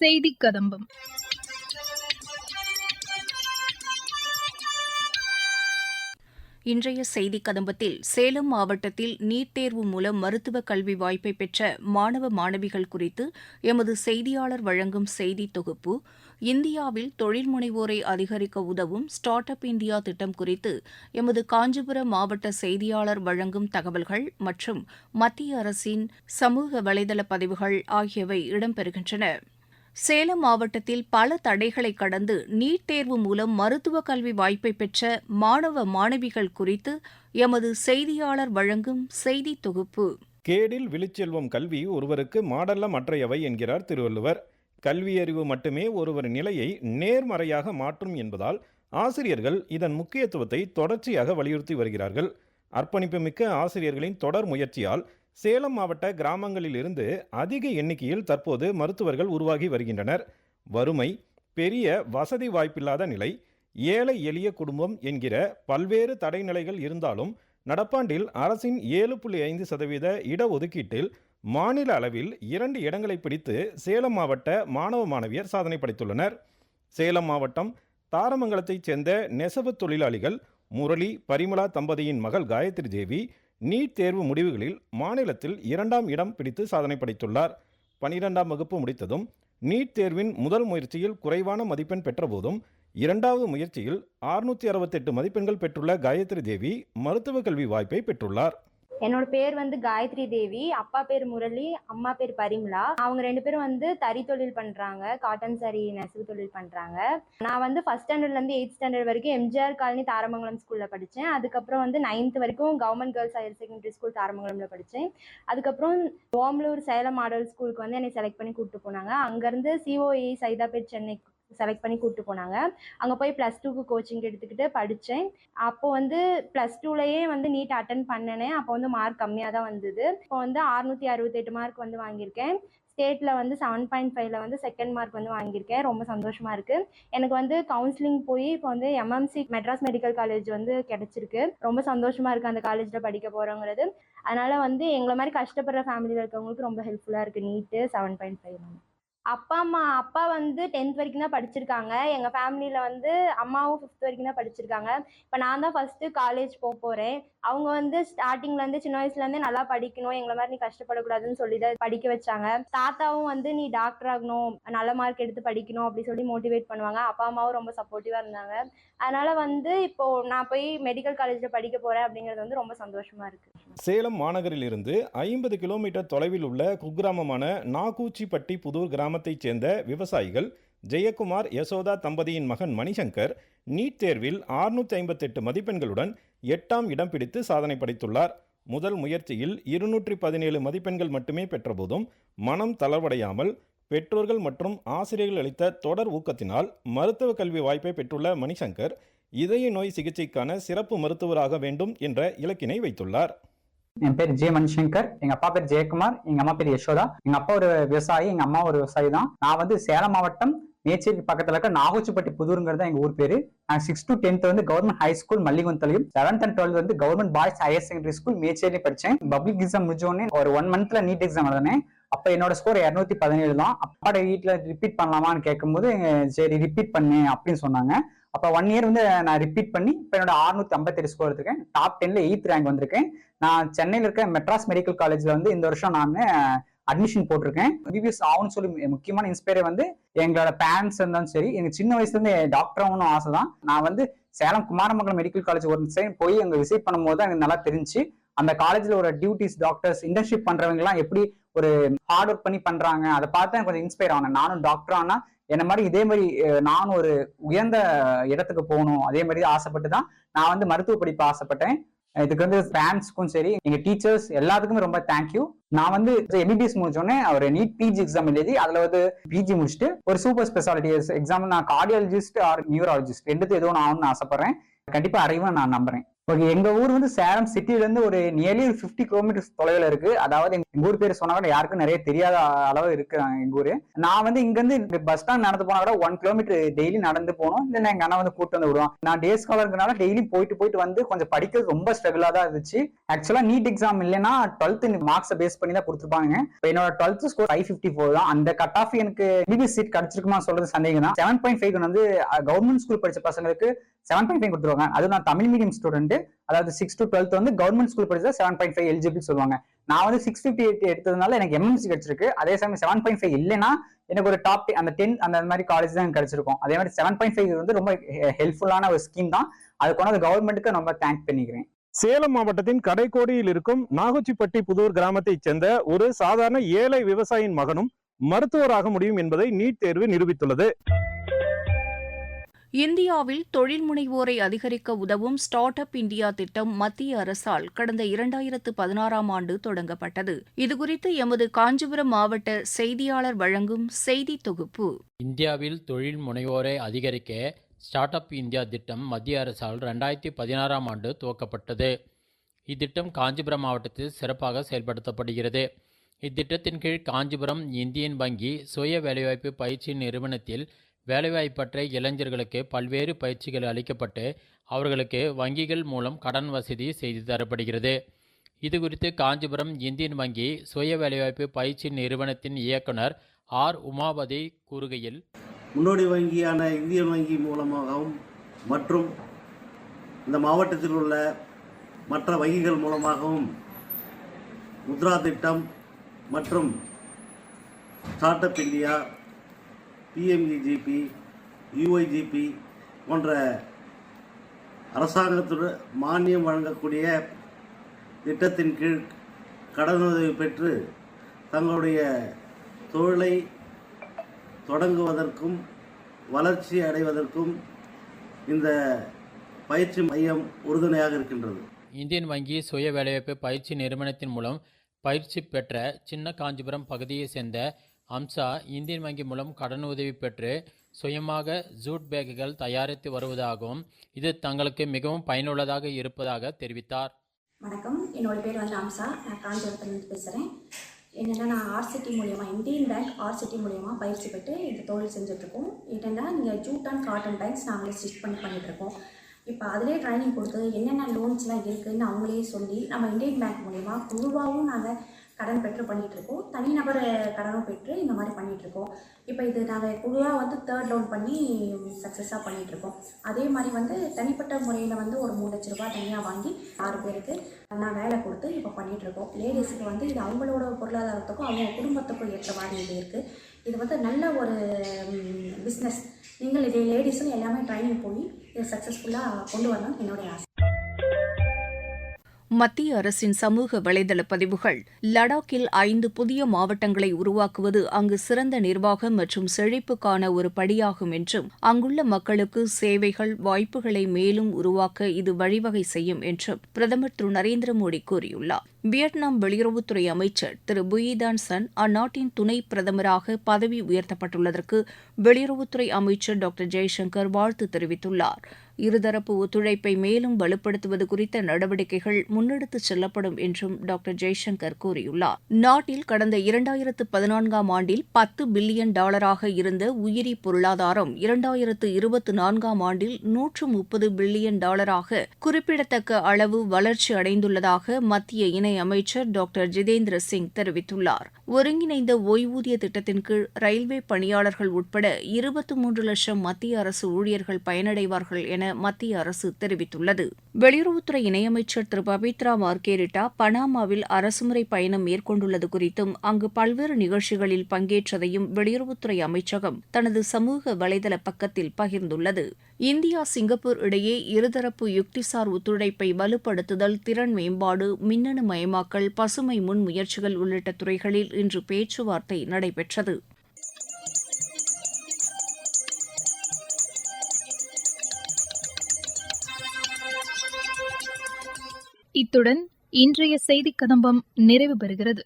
செய்தி கதம்பம். இன்றைய செய்தி கதம்பத்தில் சேலம் மாவட்டத்தில் நீட் தேர்வு மூலம் மருத்துவ கல்வி வாய்ப்பை பெற்ற மாணவ மாணவிகள் குறித்து எமது செய்தியாளர் வழங்கும் செய்தி தொகுப்பு இந்தியாவில் தொழில் முனைவோரை அதிகரிக்க உதவும் ஸ்டார்ட் அப் இந்தியா திட்டம் குறித்து எமது காஞ்சிபுரம் மாவட்ட செய்தியாளர் வழங்கும் தகவல்கள் மற்றும் மத்திய அரசின் சமூக வலைதள பதிவுகள் ஆகியவை இடம்பெறுகின்றன. சேலம் மாவட்டத்தில் பல தடைகளை கடந்து நீட் தேர்வு மூலம் மருத்துவ கல்வி வாய்ப்பை பெற்ற மாணவ மாணவிகள் குறித்து எமது செய்தியாளர் வழங்கும் செய்தி தொகுப்பு. கேடில் விழிச்செல்வம் கல்வி ஒருவருக்கு மாடல்ல மற்றையவை என்கிறார் திருவள்ளுவர். கல்வியறிவு மட்டுமே ஒருவர் நிலையை நேர்மறையாக மாற்றும் என்பதால் ஆசிரியர்கள் இதன் முக்கியத்துவத்தை தொடர்ச்சியாக வலியுறுத்தி வருகிறார்கள். அர்ப்பணிப்புமிக்க ஆசிரியர்களின் தொடர் முயற்சியால் சேலம் மாவட்ட கிராமங்களிலிருந்து அதிக எண்ணிக்கையில் தற்போது மருத்துவர்கள் உருவாகி வருகின்றனர். வறுமை பெரிய வசதி வாய்ப்பில்லாத நிலை ஏழை எளிய குடும்பம் என்கிற பல்வேறு தடைநிலைகள் இருந்தாலும் நடப்பாண்டில் அரசின் ஏழு புள்ளி ஐந்து சதவீத இடஒதுக்கீட்டில் மாநில அளவில் இரண்டு இடங்களை பிடித்து சேலம் மாவட்ட மாணவ மாணவியர் சாதனை படைத்துள்ளனர். சேலம் மாவட்டம் தாரமங்கலத்தைச் சேர்ந்த நெசவு தொழிலாளிகள் முரளி பரிமளா தம்பதியின் மகள் காயத்ரி தேவி நீட் தேர்வு முடிவுகளில் மாநிலத்தில் இரண்டாம் இடம் பிடித்து சாதனை படைத்துள்ளார். பனிரெண்டாம் வகுப்பு முடித்ததும் நீட் தேர்வின் முதல் முயற்சியில் குறைவான மதிப்பெண் பெற்றபோதும் இரண்டாவது முயற்சியில் அறுநூற்றி அறுபத்தெட்டு மதிப்பெண்கள் பெற்றுள்ள காயத்ரி தேவி மருத்துவக் கல்வி வாய்ப்பை பெற்றுள்ளார். என்னோட பேர் வந்து காயத்ரி தேவி அப்பா பேர் முரளி அம்மா பேர் பரிமளா. அவங்க ரெண்டு பேரும் வந்து தறி தொழில் பண்றாங்க காட்டன் சாரி நெசவு தொழில் பண்றாங்க. நான் வந்து ஃபர்ஸ்ட் ஸ்டாண்டர்ட்ல இருந்து எயிட் ஸ்டாண்டர்ட் வரைக்கும் எம்ஜிஆர் காலனி தாரமங்கலம் ஸ்கூல்ல படித்தேன் அதுக்கப்புறம் வந்து நைன்த் வரைக்கும் government girls higher secondary school தாரமங்கலம்ல படித்தேன் அதுக்கப்புறம் ஓமலூர் சேலம் மாடல் ஸ்கூலுக்கு வந்து என்னை செலக்ட் பண்ணி கூப்பிட்டு போனாங்க. அங்கேருந்து சிஓஏ சைதாபேட் சென்னை செலக்ட் பண்ணி கூப்பிட்டு போனாங்க. அங்கே போய் ப்ளஸ் டூக்கு கோச்சிங் எடுத்துக்கிட்டு படித்தேன் அப்போ வந்து ப்ளஸ் டூலேயே வந்து நீட் அட்டன் பண்ணினேன். அப்போ வந்து மார்க் கம்மியாக தான் வந்தது. இப்போ வந்து அறுநூற்றி அறுபத்தெட்டு மார்க் வந்து வாங்கியிருக்கேன். ஸ்டேட்டில் வந்து செவன் பாயிண்ட் ஃபைவ்ல வந்து செகண்ட் மார்க் வந்து வாங்கியிருக்கேன். ரொம்ப சந்தோஷமாக இருக்குது எனக்கு வந்து கவுன்சிலிங் போய் இப்போ வந்து எம்எம்சி மெட்ராஸ் மெடிக்கல் காலேஜ் வந்து கிடச்சிருக்கு. ரொம்ப சந்தோஷமாக இருக்குது அந்த காலேஜில் படிக்க போகிறோங்கிறது அதனால் வந்து எங்களை மாதிரி கஷ்டப்படுற ஃபேமிலியில் இருக்கவங்களுக்கு ரொம்ப ஹெல்ப்ஃபுல்லாக இருக்குது நீட்டு செவன் பாயிண்ட் ஃபைவ் அப்பா அம்மா அப்பா வந்து டென்த் வரைக்கும் தான் படிச்சிருக்காங்க. எங்கள் ஃபேமிலியில் வந்து அம்மாவும் ஃபிஃப்த் வரைக்கும் தான் படிச்சிருக்காங்க. இப்போ நான் தான் ஃபஸ்ட்டு காலேஜ் போக போகிறேன் அவங்க வந்து ஸ்டார்டிங்லேருந்து சின்ன வயசுலேருந்தே நல்லா படிக்கணும் எங்களை மாதிரி நீ கஷ்டப்படக்கூடாதுன்னு சொல்லி தான் படிக்க வச்சாங்க. தாத்தாவும் வந்து நீ டாக்டர் ஆகணும் நல்ல மார்க் எடுத்து படிக்கணும் அப்படி சொல்லி மோட்டிவேட் பண்ணுவாங்க. அப்பா அம்மாவும் ரொம்ப சப்போர்ட்டிவா இருந்தாங்க. அதனால் வந்து இப்போது நான் போய் மெடிக்கல் காலேஜில் படிக்க போகிறேன் அப்படிங்கிறது வந்து ரொம்ப சந்தோஷமாக இருக்குது சேலம் மாநகரிலிருந்து ஐம்பது கிலோமீட்டர் தொலைவில் உள்ள குக்கிராமமான நாகூச்சிப்பட்டி புதூர் கிராமத்தைச் சேர்ந்த விவசாயிகள் ஜெயக்குமார் யசோதா தம்பதியின் மகன் மணிசங்கர் நீட் தேர்வில் அறுநூற்றி ஐம்பத்தெட்டு மதிப்பெண்களுடன் எட்டாம் இடம் பிடித்து சாதனை படைத்துள்ளார். முதல் முயற்சியில் இருநூற்றி பதினேழு மதிப்பெண்கள் மட்டுமே பெற்றபோதும் மனம் தளர்வடையாமல் பெற்றோர்கள் மற்றும் ஆசிரியர்கள் அளித்த தொடர் ஊக்கத்தினால் மருத்துவ கல்வி வாய்ப்பை பெற்றுள்ள மணிசங்கர் இதய நோய் சிகிச்சைக்கான சிறப்பு மருத்துவராக வேண்டும் என்ற இலக்கினை வைத்துள்ளார். என் பேர் ஜே மணிசங்கர். எங்க அப்பா பேர் ஜெயக்குமார். எங்க அம்மா பேர் யசோதா. எங்க அப்பா ஒரு விவசாயி எங்க அம்மா ஒரு விவசாயி தான் நான் வந்து சேலம் மாவட்டம் மேச்சேரி பக்கத்துல இருக்க நாகூச்சிப்பட்டி புதூருங்கிறது தான் எங்க ஊர் பேரு. நான் சிக்ஸ் டு டென்த் வந்து கவர்மெண்ட் ஹை ஸ்கூல் மல்லிகுந்தலையும் செவன்த் அண்ட் டுவெல்த் வந்து government boys higher secondary school Mecheri படிச்சேன். பப்ளிக் எக்ஸாம் முடிஞ்சோடனே ஒரு ஒன் மந்த்ல நீட் எக்ஸாம் எழுதினேன். அப்ப என்னோட ஸ்கோர் இரநூத்தி பதினேழு தான் அப்பாட வீட்டுல ரிப்பீட் பண்ணலாமான்னு கேட்கும்போது சரி ரிப்பீட் பண்ணு அப்படின்னு சொன்னாங்க. அப்ப ஒன் இயர் வந்து நான் ரிப்பீட் பண்ணி இப்ப என்னோட அறுநூத்தி ஐம்பத்தெட்டு ஸ்கோர் எடுத்திருக்கேன் டாப் டென்ல எயித் ரேங்க் வந்திருக்கேன். நான் சென்னையில இருக்க மெட்ராஸ் மெடிக்கல் காலேஜ்ல வந்து இந்த வருஷம் நான் அட்மிஷன் போட்டிருக்கேன். பிபிஎஸ் ஆகணும்னு சொல்லி முக்கியமான இன்ஸ்பயரே வந்து எங்களோட பேரண்ட்ஸ் இருந்தாலும் சரி எங்க சின்ன வயசுல இருந்து டாக்டர் ஆகணும் ஆசை தான் நான் வந்து சேலம் குமாரமங்கலம் மெடிக்கல் காலேஜ் ஒரு சைடு போய் அங்க விசிட் பண்ணும்போது தான் எனக்கு நல்லா தெரிஞ்சு அந்த காலேஜ்ல ஒரு டியூட்டிஸ் டாக்டர்ஸ் இன்டர்ன்ஷிப் பண்றவங்க எல்லாம் எப்படி ஒரு ஹார்ட் ஒர்க் பண்ணி பண்றாங்க அதை பார்த்து எனக்கு கொஞ்சம் இன்ஸ்பயர் ஆனேன். நானும் டாக்டர் ஆனா என்ன மாதிரி இதே மாதிரி நானும் ஒரு உயர்ந்த இடத்துக்கு போகணும் அதே மாதிரி ஆசைப்பட்டு தான் நான் வந்து மருத்துவ படிப்பு ஆசைப்பட்டேன். இதுக்கு வந்து ஃபேன்ஸ்க்கும் சரி எங்க டீச்சர்ஸ் எல்லாத்துக்குமே ரொம்ப தேங்க்யூ நான் வந்து எம்பிபிஎஸ் முடிச்சோடனே ஒரு நீட் பிஜி எக்ஸாம் எழுதி அதுல வந்து பிஜி முடிச்சுட்டு ஒரு சூப்பர் ஸ்பெஷாலிட்டி எக்ஸாம் நான் கார்டியாலஜிஸ்ட் ஆர் நியூராலஜிஸ்ட் ரெண்டுத்து எதுவும் நான் ஆகணும்னு ஆசைப்படுறேன். கண்டிப்பா அறையும் நான் நம்புறேன். ஓகே எங்க ஊர் வந்து சேலம் சிட்டில இருந்து ஒரு நியர்லி ஒரு ஃபிஃப்டி கிலோமீட்டர்ஸ் தொலைவில் இருக்கு. அதாவது எங்க ஊர் பேர் சொன்னா கூட யாருக்கும் நிறைய தெரியாத அளவு இருக்கு எங்க ஊர். நான் வந்து இங்க இருந்து பஸ் ஸ்டாண்ட் நடந்து போனா கூட ஒன் கிலோமீட்டர் டெய்லி நடந்து போகணும். இல்ல எங்க அண்ணா வந்து கூட்டு வந்து விடுவோம் நான் டே ஸ்காலருக்குனால டெய்லி போயிட்டு போயிட்டு வந்து கொஞ்சம் படிக்கிறது ரொம்ப ஸ்ட்ரகிளா தான் இருந்துச்சு. ஆக்சுவலா நீட் எக்ஸாம் இல்லைன்னா டுவெல்த் மார்க்ஸை பேஸ் பண்ணி தான் கொடுத்துருப்பாங்க. இப்போ என்னோட twelfth score five fifty four தான். அந்த கட் ஆஃப் எனக்கு பிபி சீட் கிடைச்சிருக்குமா சொல்றது சந்தேகம் தான் செவன் பாயிண்ட் ஃபைவ் வந்து கவர்மெண்ட் ஸ்கூல் படிச்ச பசங்களுக்கு செவன் பாயிண்ட் ஃபைவ் கொடுத்துருவாங்க. அது நான் தமிழ் மீடியம் ஸ்டூடெண்ட் அதாவது சிக்ஸ் டு டுவெல்த் வந்து கவர்மெண்ட் ஸ்கூல் படிச்சா செவன் பாயிண்ட் ஃபைவ் எலிஜிபிள் சொல்லுவாங்க. நான் வந்து சிக்ஸ் ஃபிஃப்டி எயிட் எடுத்ததுனால எனக்கு எம்எம்சி கிடைச்சிருக்கு. அதே சமயம் செவன் பாயிண்ட் ஃபைவ் இல்லைன்னா எனக்கு ஒரு டாப் அந்த டென் அந்த மாதிரி காலேஜ் தான் எனக்கு கிடைச்சிருக்கும். அதே மாதிரி செவன் பாயிண்ட் ஃபைவ் வந்து ரொம்ப ஹெல்ப்ஃபுல்லான ஒரு ஸ்கீம் தான். அது கொண்டாந்து கவர்மெண்ட்டுக்கு ரொம்ப தேங்க் பண்ணிக்கிறேன். சேலம் மாவட்டத்தின் கடைக்கோடியில் இருக்கும் நாகுச்சிப்பட்டி புதூர் கிராமத்தைச் சேர்ந்த ஒரு சாதாரண ஏழை விவசாயின் மகனும் மருத்துவராக முடியும் என்பதை நீட் தேர்வு நிரூபித்துள்ளது. இந்தியாவில் தொழில் முனைவோரை அதிகரிக்க உதவும் ஸ்டார்ட் அப் இந்தியா திட்டம் மத்திய அரசால் கடந்த இரண்டாயிரத்து பதினாறாம் ஆண்டு தொடங்கப்பட்டது. இதுகுறித்து எமது காஞ்சிபுரம் மாவட்ட செய்தியாளர் வழங்கும் செய்தி தொகுப்பு. இந்தியாவில் தொழில் முனைவோரை அதிகரிக்க ஸ்டார்ட் அப் இந்தியா திட்டம் மத்திய அரசால் ரெண்டாயிரத்தி பதினாறாம் ஆண்டு துவக்கப்பட்டது. இத்திட்டம் காஞ்சிபுரம் மாவட்டத்தில் சிறப்பாக செயல்படுத்தப்படுகிறது. இத்திட்டத்தின் கீழ் காஞ்சிபுரம் இந்தியன் வங்கி சுய வேலைவாய்ப்பு பயிற்சி நிறுவனத்தில் வேலைவாய்ப்பற்ற இளைஞர்களுக்கு பல்வேறு பயிற்சிகள் அளிக்கப்பட்டு அவர்களுக்கு வங்கிகள் மூலம் கடன் வசதி செய்து தரப்படுகிறது. இது குறித்து காஞ்சிபுரம் இந்தியன் வங்கி சுய வேலைவாய்ப்பு பயிற்சி நிறுவனத்தின் இயக்குனர் ஆர். உமாபதி கூறுகையில் முன்னோடி வங்கியான இந்தியன் வங்கி மூலமாகவும் மற்றும் இந்த மாவட்டத்தில் உள்ள மற்ற வங்கிகள் மூலமாகவும் முத்ரா திட்டம் மற்றும் start up India PMEGP UIGP போன்ற அரசாங்கத்துடன் மானியம் வழங்கக்கூடிய திட்டத்தின் கீழ் கடனுதவி பெற்று தங்களுடைய தொழிலை தொடங்குவதற்கும் வளர்ச்சி அடைவதற்கும் இந்த பயிற்சி மையம் உறுதுணையாக இருக்கின்றது. இந்தியன் வங்கி சுய வேலைவாய்ப்பு பயிற்சி நிறுவனத்தின் மூலம் பயிற்சி பெற்ற சின்ன காஞ்சிபுரம் பகுதியைச் சேர்ந்த அம்சா இந்தியன் வங்கி மூலம் கடன் உதவி பெற்று சுயமாக ஜூட் பேக்குகள் தயாரித்து வருவதாகவும் இது தங்களுக்கு மிகவும் பயனுள்ளதாக இருப்பதாக தெரிவித்தார். வணக்கம். என்னோட பேர் வந்து அம்சா. நான் காஞ்சிபுரத்துலேருந்து பேசுகிறேன் என்னென்னா நான் ஆர்சிடி மூலியமாக இந்தியன் பேங்க் ஆர்சிடி மூலியமாக பயிற்சி பெற்று இந்த தொழில் செஞ்சுட்ருக்கோம். என்னென்னா நீங்கள் ஜூட் அண்ட் காட்டன் பேங்க்ஸ் நாங்களே ஸ்டிச் பண்ணி பண்ணிகிட்ருக்கோம் இப்போ அதிலே ட்ரைனிங் கொடுத்து என்னென்ன லோன்ஸ்லாம் இருக்குதுன்னு அவங்களே சொல்லி நம்ம இந்தியன் பேங்க் மூலிமா குழுவாகவும் நாங்கள் கடன் பெற்று பண்ணிகிட்ருக்கோம் தனிநபர் கடனும் பெற்று இந்த மாதிரி பண்ணிகிட்ருக்கோம் இப்போ இது நாங்கள் குழுவாக வந்து தேர்ட் லோன் பண்ணி சக்ஸஸாக பண்ணிகிட்ருக்கோம் அதே மாதிரி வந்து தனிப்பட்ட முறையில் வந்து ஒரு மூணு லட்ச ரூபாய் தனியாக வாங்கி ஆறு பேருக்கு நான் வேலை கொடுத்து இப்போ பண்ணிகிட்ருக்கோம் லேடிஸுக்கு வந்து இது அவங்களோட பொருளாதாரத்துக்கும் அவங்க குடும்பத்துக்கும் ஏற்ற மாதிரி இது இருக்குது இது வந்து நல்ல ஒரு பிஸ்னஸ் நீங்கள் இதே லேடிஸும் எல்லாமே ட்ரைனிங் போய் இதை சக்ஸஸ்ஃபுல்லாக கொண்டு வரணும்னு என்னுடைய ஆசை. மத்திய அரசின் சமூக வலைதள பதிவுகள் லடாக்கில் ஐந்து புதிய மாவட்டங்களை உருவாக்குவது அங்கு சிறந்த நிர்வாகம் மற்றும் செழிப்புக்கான ஒரு படியாகும் என்றும் அங்குள்ள மக்களுக்கு சேவைகள் வாய்ப்புகளை மேலும் உருவாக்க இது வழிவகை செய்யும் என்றும் பிரதமர் திரு நரேந்திர மோடி கூறியுள்ளார். வியட்நாம் வெளியுறவுத்துறை அமைச்சர் திரு புயிதான் சன் அந்நாட்டின் துணை பிரதமராக பதவி உயர்த்தப்பட்டுள்ளதற்கு வெளியுறவுத்துறை அமைச்சர் டாக்டர் ஜெய்சங்கர் வாழ்த்து தெரிவித்துள்ளார். இருதரப்பு ஒத்துழைப்பை மேலும் வலுப்படுத்துவது குறித்த நடவடிக்கைகள் முன்னெடுத்துச் செல்லப்படும் என்றும் டாக்டர் ஜெய்சங்கர் கூறியுள்ளார். நாட்டில் கடந்த இரண்டாயிரத்து பதினான்காம் ஆண்டில் பத்து பில்லியன் டாலராக இருந்த உயிரி பொருளாதாரம் இரண்டாயிரத்து இருபத்தி நான்காம் ஆண்டில் நூற்று முப்பது பில்லியன் டாலராக குறிப்பிடத்தக்க அளவு வளர்ச்சி அடைந்துள்ளதாக மத்திய இணை அமைச்சர் டாக்டர் ஜிதேந்திர சிங் தெரிவித்துள்ளார். ஒருங்கிணைந்த ஓய்வூதிய திட்டத்தின் கீழ் ரயில்வே பணியாளர்கள் உட்பட இருபத்தி மூன்று லட்சம் மத்திய அரசு ஊழியர்கள் பயனடைவார்கள் என மத்திய அரசு தெரிவித்துள்ளது. வெளியுறவுத்துறை இணையமைச்சர் திரு. பபித்ரா மார்கேரிட்டா பனாமாவில் அரசுமுறை பயணம் மேற்கொண்டுள்ளது குறித்தும் அங்கு பல்வேறு நிகழ்ச்சிகளில் பங்கேற்றதையும் வெளியுறவுத்துறை அமைச்சகம் தனது சமூக வலைதள பக்கத்தில் பகிர்ந்துள்ளது. இந்தியா சிங்கப்பூர் இடையே இருதரப்பு யுக்திசார் ஒத்துழைப்பை வலுப்படுத்துதல் திறன் மேம்பாடு மின்னணு மயமாக்கல் பசுமை முன்முயற்சிகள் உள்ளிட்ட துறைகளில் இன்று பேச்சுவார்த்தை நடைபெற்றது. இத்துடன் இன்றைய செய்திக் கதம்பம் நிறைவு பெறுகிறது.